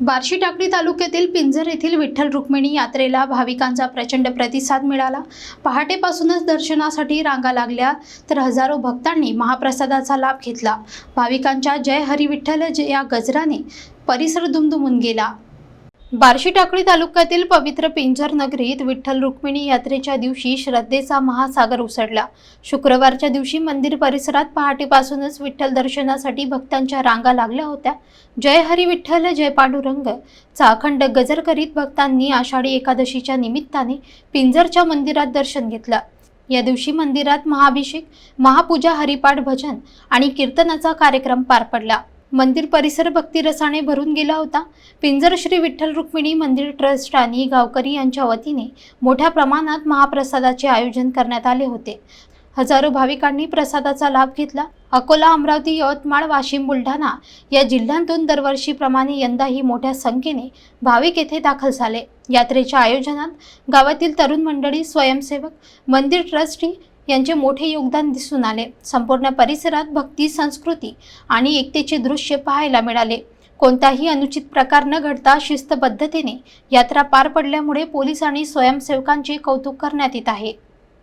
बार्शी टाकळी तालुक्यातील पिंजर येथील विठ्ठल रुक्मिणी यात्रेला भाविकांचा प्रचंड प्रतिसाद मिळाला. पहाटेपासूनच दर्शनासाठी रांगा लागल्या तर हजारो भक्तांनी महाप्रसादाचा लाभ घेतला. भाविकांच्या जय हरी विठ्ठल या गजराने परिसर दुमदुमून गेला. बार्शी टाकळी तालुक्यातील पवित्र पिंजर नगरीत विठ्ठल रुक्मिणी यात्रेच्या दिवशी श्रद्धेचा महासागर उसळला. शुक्रवारच्या दिवशी मंदिर परिसरात पहाटेपासूनच विठ्ठल दर्शनासाठी भक्तांच्या रांगा लागल्या होत्या. जय हरी विठ्ठल जय पांडुरंग. चा अखंड गजर करीत भक्तांनी आषाढी एकादशीच्या निमित्ताने पिंजरच्या मंदिरात दर्शन घेतलं. या दिवशी मंदिरात महाभिषेक महापूजा हरिपाठ भजन आणि कीर्तनाचा कार्यक्रम पार पडला. मंदिर परिसर भक्तिरसाने भरून गेला होता. पिंजर श्री विठ्ठल रुक्मिणी मंदिर ट्रस्ट आणि गावकरी यांच्या वतीने मोठ्या प्रमाणात महाप्रसादाचे आयोजन करण्यात आले होते. हजारो भाविकांनी प्रसादाचा लाभ घेतला. अकोला अमरावती यवतमाळ वाशिम बुलढाणा या जिल्ह्यांतून दरवर्षीप्रमाणे यंदाही मोठ्या संख्येने भाविक येथे दाखल झाले. यात्रेच्या आयोजनात गावातील तरुण मंडळी स्वयंसेवक मंदिर ट्रस्टी यांचे मोठे योगदान दिसून आले. संपूर्ण परिसरात भक्ती संस्कृती आणि एकतेचे दृश्य पाहायला मिळाले. कोणताही अनुचित प्रकार न घडता शिस्तबद्धतेने यात्रा पार पडल्यामुळे पोलीस आणि स्वयंसेवकांचे कौतुक करण्यात येत आहे.